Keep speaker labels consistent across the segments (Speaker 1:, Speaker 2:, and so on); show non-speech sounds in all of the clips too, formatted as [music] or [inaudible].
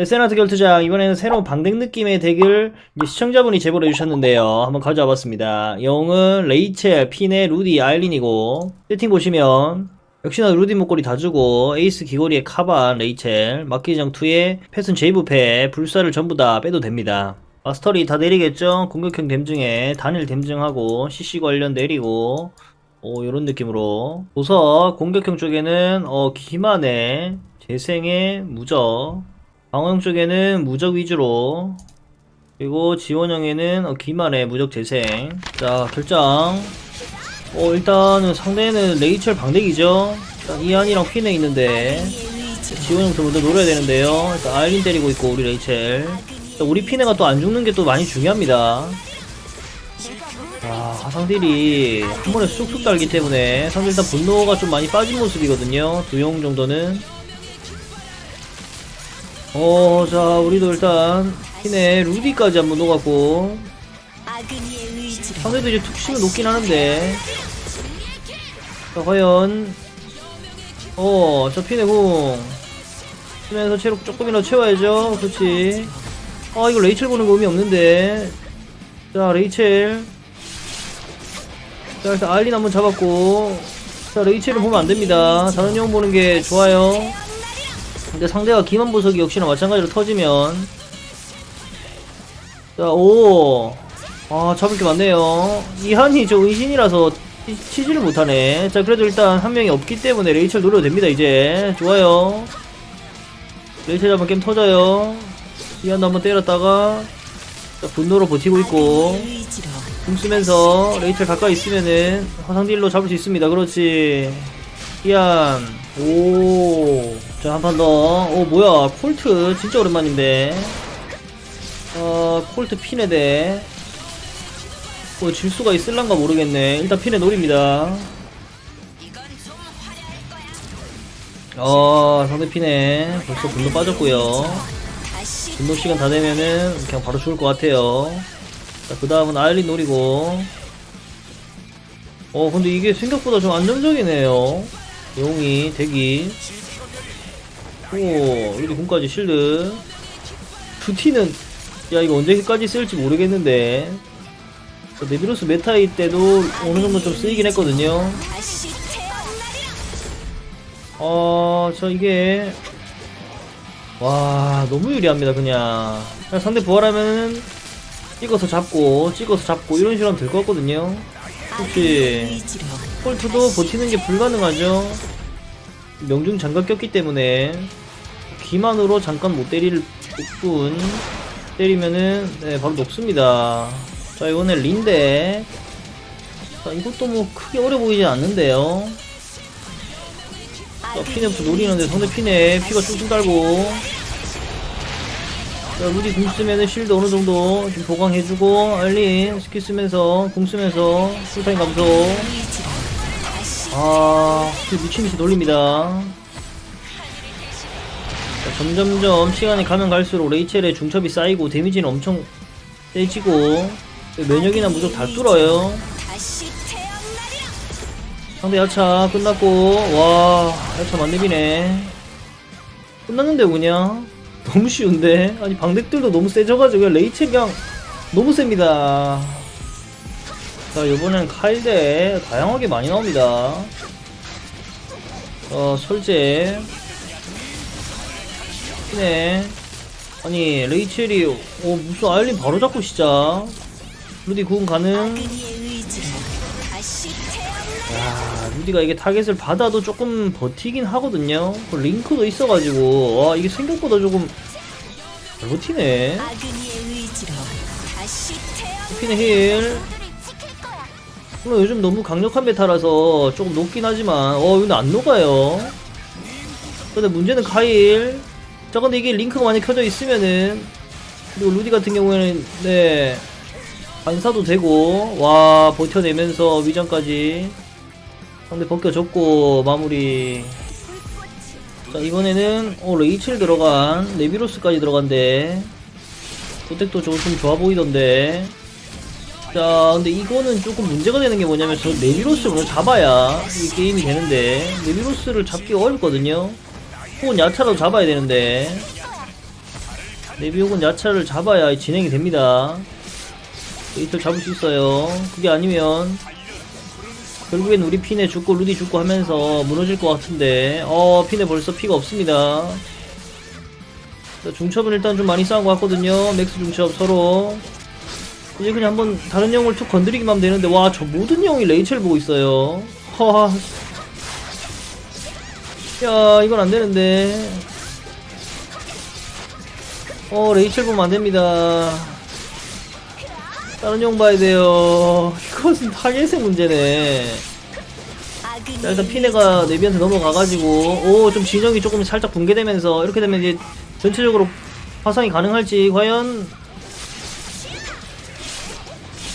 Speaker 1: 네, 세나트 결투장 이번에는 새로운 방댕 느낌의 덱을 시청자분이 제보를 해주셨는데요. 한번 가져와 봤습니다. 영웅은 레이첼, 피네, 루디, 아일린이고 세팅 보시면 역시나 루디 목걸이 다 주고 에이스 귀걸이에 카반, 레이첼, 막기정 2에 패슨 제이브패, 불사를 전부 다 빼도 됩니다. 마스터리 다 내리겠죠? 공격형 댐증에 단일 댐증하고 CC 관련 내리고 오 요런 느낌으로 도서 공격형 쪽에는 어 기만의 재생의 무적 방어형 쪽에는 무적 위주로 그리고 지원형에는 어, 기만의 무적 재생. 자 결정 어 일단은 상대는 레이첼 방대기죠? 일단 이안이랑 핀에 있는데 지원형부터 먼저 노려야 되는데요. 일단 아일린 때리고 있고 우리 레이첼. 우리 피네가 또 안 죽는 게 또 많이 중요합니다. 아, 화상딜이 한 번에 쑥쑥 달기 때문에 상대 일단 분노가 좀 많이 빠진 모습이거든요. 두용 정도는. 어, 자, 우리도 일단 피네 루디까지 한번
Speaker 2: 의지로
Speaker 1: 상대도 이제 툭심이 높긴 하는데 자, 과연 어, 저 피네 궁 쓰면서 체력 조금이라도 채워야죠. 그렇지. 아, 이거 레이첼 보는 거 의미 없는데. 자, 레이첼. 자, 일단 아일린 한번 잡았고. 자, 레이첼을 보면 안 됩니다. 다른 영 보는 게 좋아요. 근데 상대가 기만 보석이 역시나 마찬가지로 터지면. 자, 오. 아, 잡을 게 많네요. 이한이 저 의신이라서 치- 치지를 못하네. 자, 그래도 일단 한 명이 없기 때문에 레이첼 노려도 됩니다, 이제. 좋아요. 레이첼 한번 게임 터져요. 이한도 한번 때렸다가. 자, 분노로 버티고 있고. 궁 쓰면서 레이첼 가까이 있으면은 화상딜로 잡을 수 있습니다. 그렇지. 이안. 오. 자, 한 판 더. 오, 뭐야. 콜트. 진짜 오랜만인데. 어, 콜트 피네대. 뭐, 질 수가 있을란가 모르겠네. 일단 피네 노립니다. 어, 상대 피네. 벌써 분노 빠졌고요 분노 시간 다 되면은 그냥 바로 죽을 것 같아요. 자, 그 다음은 아일린 노리고. 어, 근데 이게 생각보다 좀 안정적이네요. 용이, 대기. 오, 여기 군까지 실드. 두티는, 야, 이거 언제까지 쓸지 모르겠는데. 자, 네비로스 메타이 때도 어느 정도 좀 쓰이긴 했거든요.
Speaker 2: 다시 태어나리
Speaker 1: 어, 저 이게 와 너무 유리합니다 그냥 그냥 상대 부활하면은 찍어서 잡고 찍어서 잡고 이런 식으로 하면 될 것 같거든요
Speaker 2: 의지로
Speaker 1: 폴트도 버티는 게 불가능하죠 명중 장갑 꼈기 때문에 기만으로 잠깐 못 때릴 뿐 때리면은 네, 바로 녹습니다. 자 이번엔 린데. 자 이것도 뭐 크게 어려 보이지 않는데요. 자, 피네부터 노리는데 상대 피네. 피가 쭉쭉 달고. 자, 루디 궁 쓰면은 실드 어느 정도 좀 보강해주고 알린 스킬 쓰면서 궁 쓰면서 풀타임 감소. 아 스킬 미친듯이 돌립니다. 자, 점점점 시간이 가면 갈수록 레이첼의 중첩이 쌓이고 데미지는 엄청 세지고 면역이나 무적 다 뚫어요. 상대 야차 끝났고 와 야차 만렙이네. 끝났는데 그냥 너무 쉬운데? 아니 방덱들도 너무 세져가지고 레이첼 그냥 너무 셉니다. 자 이번엔 카일대 다양하게 많이 나옵니다. 어 설제 네 아니 레이첼이 어 무슨 아일린 바로 잡고 시작 루디 구은 가능 야, 루디가 이게 타겟을 받아도 조금 버티긴 하거든요. 그 링크도 있어가지고, 와, 이게 생각보다 조금 잘 버티네.
Speaker 2: 아그니의 의지로 다시 태어나리
Speaker 1: 피네 힐. 물론 요즘 너무 강력한 베타라서 조금 높긴 하지만, 어, 근데 안 녹아요. 근데 문제는 카일. 자, 근데 이게 링크가 많이 켜져 있으면은, 그리고 루디 같은 경우에는, 네, 반사도 되고, 와, 버텨내면서 위전까지. 상대 벗겨줬고, 마무리. 자, 이번에는, 어, 레이첼 들어간, 레비로스까지 들어간대. 도택도 좀, 좀 좋아 보이던데. 자, 근데 이거는 조금 문제가 되는 게 뭐냐면, 저 네비로스를 잡아야 이 게임이 되는데, 네비로스를 잡기가 어렵거든요. 혹은 야차라도 잡아야 되는데. 네비 혹은 야차를 잡아야 진행이 됩니다. 이틀 잡을 수 있어요. 그게 아니면 결국엔 우리 핀에 죽고 루디 죽고 하면서 무너질 것 같은데 어 핀에 벌써 피가 없습니다. 자, 중첩은 일단 좀 많이 싸운 것 같거든요. 맥스 중첩 서로 이제 그냥 한번 다른 영을 툭 건드리기만 하면 되는데 와 저 모든 영이 레이첼 보고 있어요. 허. 야 이건 안 되는데. 어 레이첼 보면 안 됩니다. 다른 영 봐야 돼요. 이것은 타겟의 문제네. 자, 일단 피네가 네비한테 넘어가가지고 오 좀 진영이 조금 살짝 붕괴되면서 이렇게 되면 이제 전체적으로 화상이 가능할지 과연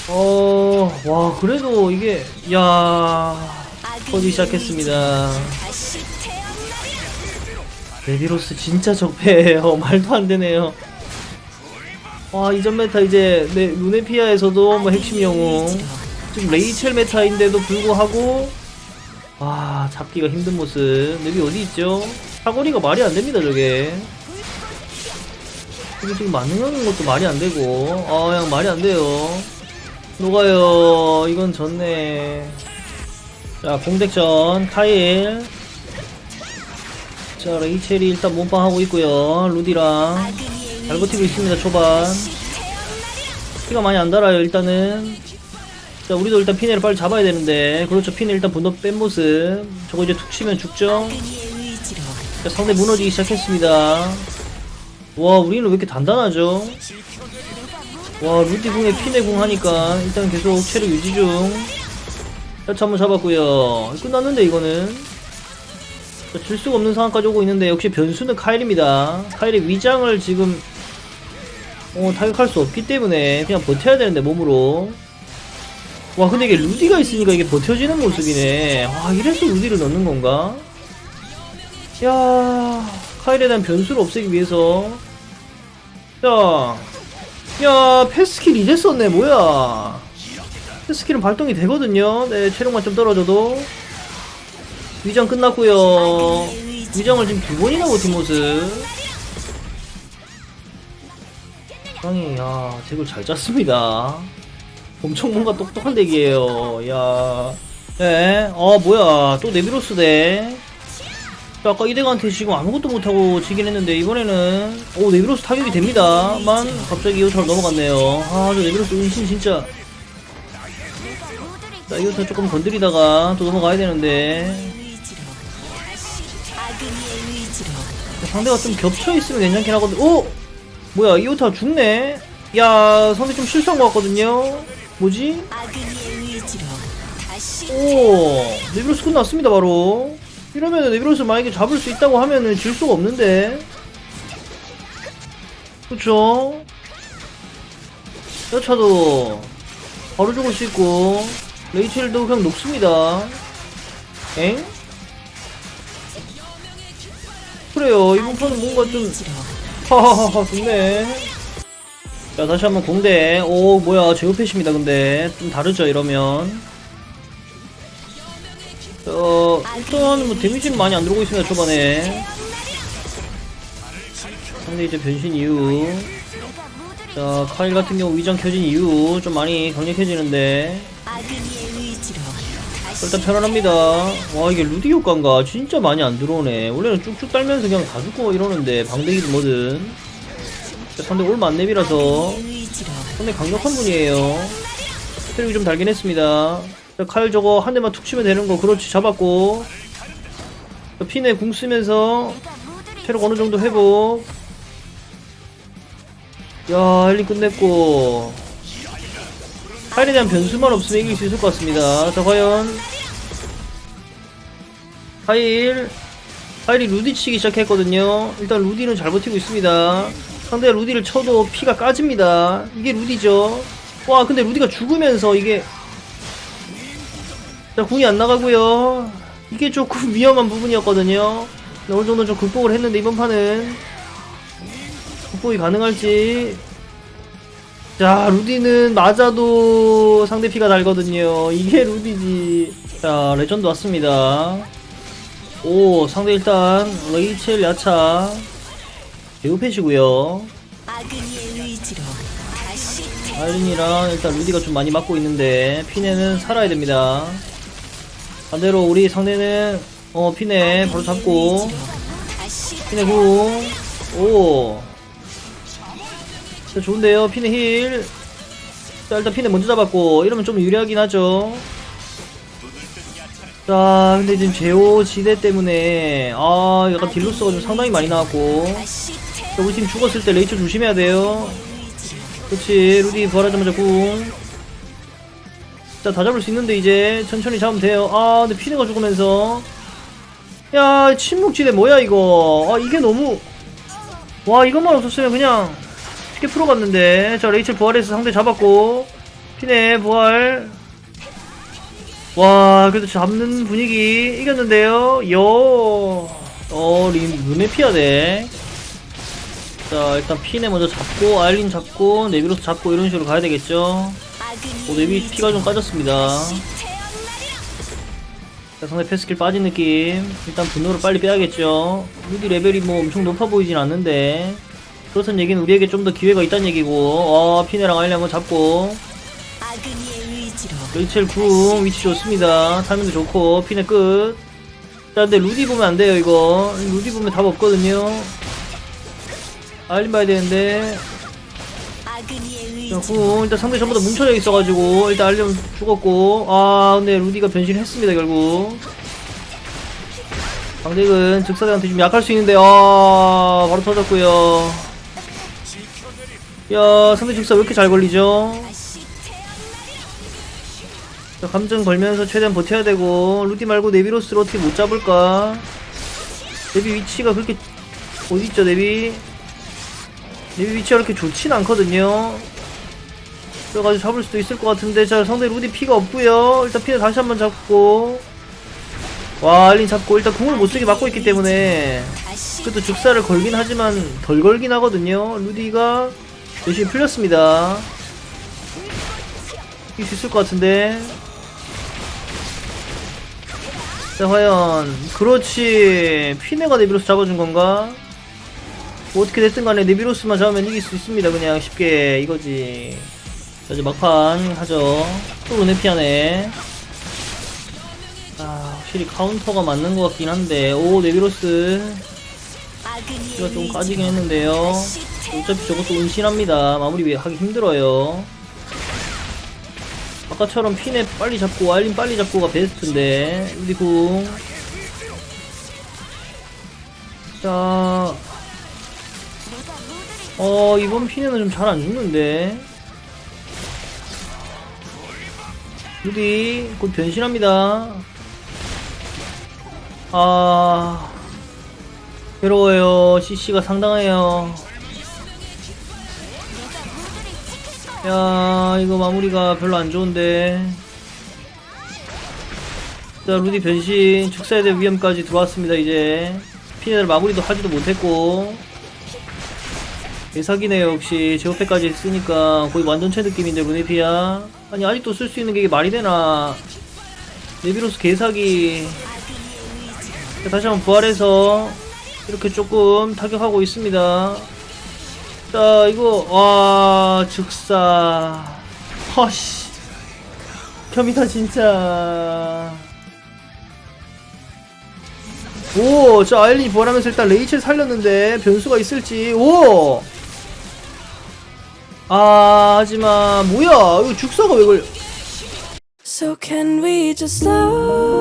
Speaker 1: 어 와 그래도 이게 야 터지기 시작했습니다 네비로스 진짜 적폐예요. [laughs] 말도 안 되네요. 와 이전 메타 이제 네, 루네피아에서도 뭐 핵심 영웅. 지금 레이첼 메타인데도 불구하고 아 잡기가 힘든 모습. 여기 어디 있죠? 사거리가 말이 안 됩니다 저게. 이게 지금 만능하는 것도 말이 안 되고. 아 그냥 말이 안 돼요. 녹아요. 이건 졌네. 자 공백전. 카일 자 레이첼이 일단 몸빵하고 있고요. 루디랑 잘 버티고 있습니다 초반. 피가 많이 안 달아요 일단은. 자 우리도 일단 피네를 빨리 잡아야 되는데. 그렇죠 피네 일단 분노 뺀 모습. 저거 이제 툭 치면 죽죠? 자, 상대 무너지기 시작했습니다. 와 우리는 왜 이렇게 단단하죠? 와 루디 궁에 피네 궁 하니까 일단 계속 체력 유지 중. 야차 한번 잡았고요. 끝났는데 이거는 자, 질 수가 없는 상황까지 오고 있는데 역시 변수는 카일입니다. 카일의 위장을 지금 어, 타격할 수 없기 때문에 그냥 버텨야 되는데 몸으로. 와 근데 이게 루디가 있으니까 이게 버텨지는 모습이네. 와 이래서 루디를 넣는 건가? 야 카일에 대한 변수를 없애기 위해서. 야, 야 패스킬 이제 썼네 뭐야. 패스킬은 발동이 되거든요. 네 체력만 좀 떨어져도 위장 끝났고요. 위장을 지금 두 번이나 버틴 모습. 상이 야 덱을 잘 짰습니다. 엄청 뭔가 똑똑한 덱이에요. 야 네, 어 뭐야 또 네비로스 덱 자, 아까 이대가한테 지금 아무것도 못하고 지긴 했는데 이번에는 오 네비로스 타격이 됩니다만 갑자기 이호타로 넘어갔네요. 아저 네비로스 은신 진짜. 자 이호타 조금 건드리다가 또 넘어가야 되는데 상대가 좀 겹쳐있으면 괜찮긴 하거든. 오! 뭐야 이호타 죽네? 야 상대 좀 실수한 것 같거든요? 뭐지? 오 네비로스 끝났습니다 바로. 이러면은 네비로스 만약에 잡을 수 있다고 하면은 질 수가 없는데. 그쵸? 여차도 바로 죽을 수 있고 레이첼도 그냥 녹습니다. 엥? 그래요. 이번 판은 뭔가 좀 하하하하 좋네. 자 다시 한번 공대. 오 뭐야. 제우펫입니다 근데. 좀 다르죠 이러면. 어 일단 뭐 데미지는 많이 안 들어오고 있습니다 초반에. 상대 이제 변신 이후. 자 카일 같은 경우 위장 켜진 이후 좀 많이 강력해지는데 일단 편안합니다 와 이게 루디 효과인가 진짜 많이 안 들어오네 원래는 쭉쭉 달면서 그냥 다 죽고 이러는데 방대기든 뭐든 자, 상대 올 만 렙이라서
Speaker 2: 의지로
Speaker 1: 상당히 강력한 분이에요. 체력이 좀 달긴 했습니다. 자, 칼 저거 한 대만 툭 치면 되는 거 그렇지 잡았고 자, 핀에 궁 쓰면서 체력 어느 정도 회복. 야 헬리 끝냈고 칼에 대한 변수만 없으면 이길 수 있을 것 같습니다. 자 과연 하일 하일이 루디 치기 시작했거든요. 일단 루디는 잘 버티고 있습니다. 상대 루디를 쳐도 피가 까집니다. 이게 루디죠. 와, 근데 루디가 죽으면서 이게 자 궁이 안 나가고요. 이게 조금 [laughs] 위험한 부분이었거든요. 어느 정도 좀 극복을 했는데 이번 판은 극복이 가능할지. 자, 루디는 맞아도 상대 피가 달거든요. 이게 루디지. 자, 레전드 왔습니다. 오, 상대 일단 레이첼 야차
Speaker 2: 다시 태
Speaker 1: 아일린이랑 일단 루디가 좀 많이 맞고 있는데 피네는 살아야 됩니다. 반대로 우리 상대는 어 피네 바로 잡고 피네 궁. 오. 자, 좋은데요. 피네 힐. 자, 일단 피네 먼저 잡았고 이러면 좀 유리하긴 하죠. 자, 근데 지금 제오 지대 때문에 아, 약간 딜로스가 좀 상당히 많이 나왔고. 자, 우리 팀 죽었을 때 레이첼 조심해야 돼요. 그렇지 루디 부활하자마자 궁. 자, 다 잡을 수 있는데 이제 천천히 잡으면 돼요. 아, 근데 피네가 죽으면서 야, 침묵지대 뭐야 이거? 아, 이게 너무 와, 이것만 없었으면 그냥 쉽게 풀어갔는데. 자, 레이첼 부활해서 상대 잡았고 피네 부활. 와, 그래도 잡는 분위기 이겼는데요. 요. 어, 린, 눈에 돼. 자 일단 피네 먼저 잡고 아일린 잡고 네비로스 잡고 이런 식으로 가야 되겠죠 오 네비 피가 좀
Speaker 2: 태어나리라
Speaker 1: 자 상대 패스킬 빠진 느낌 일단 분노를 빨리 빼야겠죠 루디 레벨이 뭐 엄청 높아 보이진 않는데 그렇다는 얘기는 우리에게 좀 더 기회가 있다는 얘기고 어 피네랑 아일린 한번 잡고 레이첼 궁 위치 좋습니다 타이밍도 좋고 피네 끝 자, 근데 루디 보면 안 돼요, 이거. 루디 보면 답 없거든요. 아일린 봐야 되는데. 자, 궁. 일단 상대 전부 다 뭉쳐져 있어가지고, 일단 알리면 죽었고, 아, 근데 루디가 변신했습니다, 결국. 강대근 즉사대한테 좀 약할 수 있는데, 아, 바로 터졌고요 야, 상대 즉사 왜 이렇게 잘 걸리죠? 자, 감정 걸면서 최대한 버텨야 되고, 루디 말고 네비로스를 어떻게 못 잡을까? 네비 위치가 그렇게, 어디 있죠, 네비? 네비 위치가 그렇게 좋진 않거든요. 그래가지고 잡을 수도 있을 것 같은데, 자, 상대 루디 피가 없고요 일단 피를 다시 한번 잡고, 와, 알린 잡고, 일단 궁을 못 쓰게 막고 있기 때문에, 그래도 죽사를 걸긴 하지만, 덜 걸긴 하거든요. 루디가 열심히 풀렸습니다. 이길 수 있을 것 같은데. 자, 과연. 그렇지. 피네가 네비로스 잡아준 건가? 뭐 어떻게 됐든 간에 네비로스만 잡으면 이길 수 있습니다. 그냥 쉽게. 이거지. 자, 이제 막판 하죠. 또 루네피아네. 아, 확실히 카운터가 맞는 것 같긴 한데. 오, 네비로스. 이거 좀 까지긴 했는데요. 어차피 저것도 은신합니다. 마무리 하기 힘들어요. 아까처럼 핀에 빨리 잡고 알림 빨리 잡고가 베스트인데 궁. 자, 어 이번 핀에는 좀 잘 안 죽는데. 루디 곧 변신합니다. 아 괴로워요. CC가 상당해요. 야 이거 마무리가 별로 안 좋은데. 자 루디 변신 축사에 대한 위험까지 들어왔습니다 이제. 피네를 마무리도 하지도 못했고. 대사기네요 역시. 제호패까지 쓰니까 거의 완전체 느낌인데 루네피아. 아니 아직도 쓸 수 있는 게 말이 되나? 네비로스 개사기. 자, 다시 한번 부활해서 이렇게 조금 타격하고 있습니다 자 이거 와 즉사 허씨 겸이다 진짜 오저 아일린이 부활하면서 일단 레이첼 살렸는데 변수가 있을지 오 아, 하지만 뭐야? 이거 죽사가 왜 걸려?
Speaker 3: So can we just slow